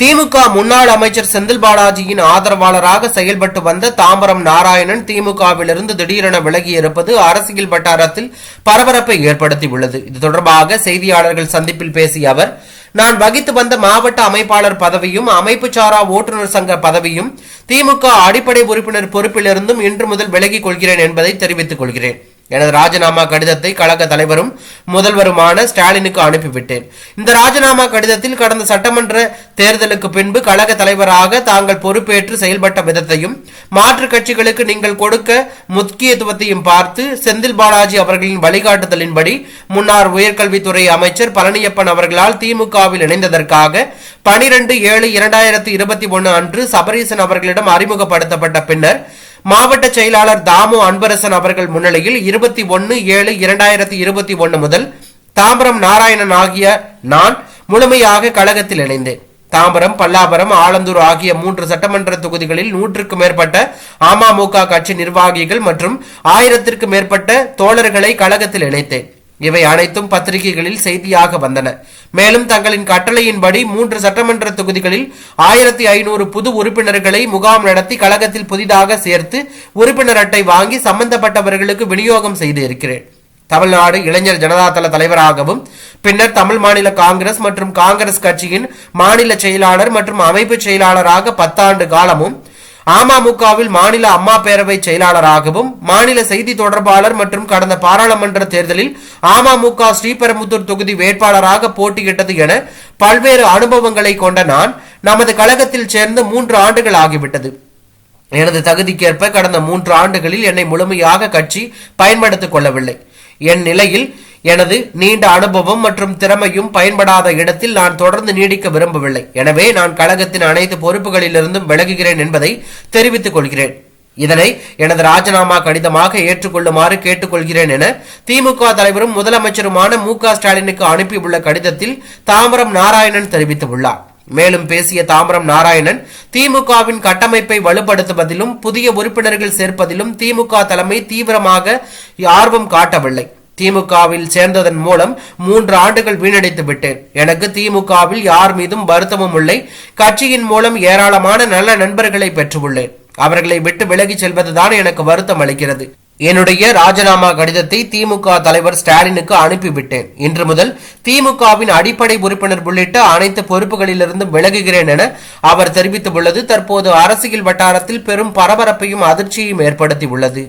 திமுக முன்னாள் அமைச்சர் செந்தில் பாலாஜியின் ஆதரவாளராக செயல்பட்டு வந்த தாம்பரம் நாராயணன் திமுகவிலிருந்து திடீரென விலகியிருப்பது அரசியல் வட்டாரத்தில் பரபரப்பை ஏற்படுத்தியுள்ளது. இது தொடர்பாக செய்தியாளர்கள் சந்திப்பில் பேசிய அவர் நான் வகித்து வந்த மாவட்ட அமைப்பாளர் பதவியும் அமைப்பு சாரா ஓட்டுநர் சங்க பதவியும் திமுக அடிப்படை உறுப்பினர் பொறுப்பிலிருந்தும் இன்று முதல் விலகிக் கொள்கிறேன் என்பதை தெரிவித்துக் கொள்கிறேன். எனது ராஜினாமா கடிதத்தை கழக தலைவரும் முதல்வருமான ஸ்டாலினுக்கு அனுப்பிவிட்டேன். இந்த ராஜினாமா கடிதத்தில் கடந்த சட்டமன்ற தேர்தலுக்கு பின்பு கழக தலைவராக தாங்கள் பொறுப்பேற்று செயல்பட்ட விதத்தையும் மாற்றுக் கட்சிகளுக்கு நீங்கள் கொடுக்க முக்கியத்துவத்தையும் பார்த்து செந்தில் பாலாஜி அவர்களின் வழிகாட்டுதலின்படி முன்னாள் உயர்கல்வித்துறை அமைச்சர் பழனியப்பன் அவர்களால் திமுகவில் இணைந்ததற்காக பனிரெண்டு ஏழு இரண்டாயிரத்தி இருபத்தி ஒன்று அன்று சபரீசன் அவர்களிடம் அறிமுகப்படுத்தப்பட்ட பின்னர் மாவட்ட செயலாளர் தாமு அன்பரசன் அவர்கள் முன்னிலையில் இருபத்தி ஒன்னு ஏழு இரண்டாயிரத்தி இருபத்தி ஒன்னு முதல் தாம்பரம் நாராயணன் ஆகிய நான் முழுமையாக கழகத்தில் இணைந்தேன் தாம்பரம் பல்லாபரம் ஆலந்தூர் ஆகிய மூன்று சட்டமன்ற தொகுதிகளில் நூற்றுக்கும் மேற்பட்ட அமமுக கட்சி நிர்வாகிகள் மற்றும் ஆயிரத்திற்கும் மேற்பட்ட தோழர்களை கழகத்தில் இணைத்தேன். இவை அனைத்தும் பத்திரிகைகளில் செய்தியாக வந்தன. மேலும் தங்களின் கட்டளையின்படி மூன்று சட்டமன்ற தொகுதிகளில் ஆயிரத்தி ஐநூறு புது உறுப்பினர்களை முகாம் நடத்தி கழகத்தில் புதிதாக சேர்த்து உறுப்பினர் அட்டை வாங்கி சம்பந்தப்பட்டவர்களுக்கு விநியோகம் செய்து இருக்கிறேன். தமிழ்நாடு இளைஞர் ஜனதாதள தலைவராகவும் பின்னர் தமிழ் மாநில காங்கிரஸ் மற்றும் காங்கிரஸ் கட்சியின் மாநில செயலாளர் மற்றும் அமைப்பு செயலாளராக பத்தாண்டு காலமும் அமமுகவில் மாநில அம்மா பேரவை செயலாளராகவும் மாநில செய்தி தொடர்பாளர் மற்றும் கடந்த பாராளுமன்ற தேர்தலில் அமமுக ஸ்ரீபெரும்புத்தூர் தொகுதி வேட்பாளராக போட்டியிட்டது என பல்வேறு அனுபவங்களை கொண்ட நான் நமது கழகத்தில் சேர்ந்து மூன்று ஆண்டுகள் ஆகிவிட்டது. எனது தகுதிக்கேற்ப கடந்த மூன்று ஆண்டுகளில் என்னை முழுமையாக கட்சி பயன்படுத்திக் கொள்ளவில்லை. என் நிலையில் எனது நீண்ட அனுபவம் மற்றும் திறமையும் பயன்படாத இடத்தில் நான் தொடர்ந்து நீடிக்க விரும்பவில்லை. எனவே நான் கழகத்தின் அனைத்து பொறுப்புகளிலிருந்தும் விலகுகிறேன் என்பதை தெரிவித்துக் கொள்கிறேன். இதனை எனது ராஜினாமா கடிதமாக ஏற்றுக்கொள்ளுமாறு கேட்டுக்கொள்கிறேன் என திமுக தலைவரும் முதலமைச்சருமான மு ஸ்டாலினுக்கு அனுப்பியுள்ள கடிதத்தில் தாமரம் நாராயணன் தெரிவித்துள்ளார். மேலும் பேசிய தாமரம் நாராயணன் திமுகவின் கட்டமைப்பை வலுப்படுத்துவதிலும் புதிய உறுப்பினர்கள் சேர்ப்பதிலும் திமுக தலைமை தீவிரமாக ஆர்வம் காட்டவில்லை. திமுகவில் சேர்ந்ததன் மூலம் மூன்று ஆண்டுகள் வீணடித்து விட்டேன் எனக்கு திமுகவில் யார் மீதும் வருத்தமும் இல்லை. கட்சியின் மூலம் ஏராளமான நல்ல நண்பர்களை பெற்றுள்ளேன். அவர்களை விட்டு விலகிச் செல்வதுதான் எனக்கு வருத்தம் அளிக்கிறது. என்னுடைய ராஜினாமா கடிதத்தை திமுக தலைவர் ஸ்டாலினுக்கு அனுப்பிவிட்டேன். இன்று முதல் திமுகவின் அடிப்படை உறுப்பினர் உள்ளிட்ட அனைத்து பொறுப்புகளிலிருந்து விலகுகிறேன் என அவர் தெரிவித்துள்ளது. தற்போது அரசியல் வட்டாரத்தில் பெரும் பரபரப்பையும் அதிர்ச்சியையும் ஏற்படுத்தியுள்ளது.